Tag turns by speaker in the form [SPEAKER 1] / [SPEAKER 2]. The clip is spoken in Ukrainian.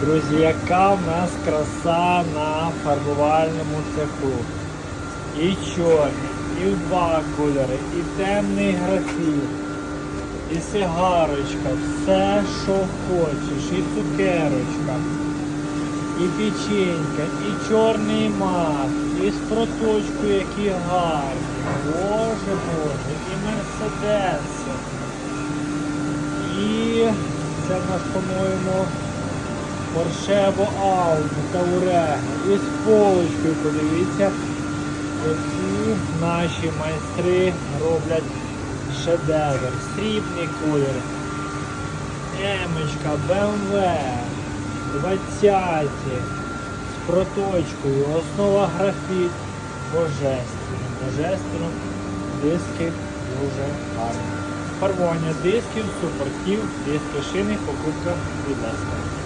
[SPEAKER 1] Друзі, яка в нас краса на фарбувальному цеху. І чорний, і в два кольори, і темний графіт, і сигарочка, все, що хочеш, і цукерочка, і печенька, і чорний мак, і з проточкою, які гарні. Боже Боже, і мерседеси. І це в нас, по-моєму, Або Audi, Touareg. І з полочкою, подивіться, оці наші майстри роблять шедевр. Срібний колір. Емочка, BMW, 20 з проточкою, основа графіт. Божественно, божественно. Диски дуже гарні. Фарбування дисків, супортів, диски шини, покупка, будь ласка.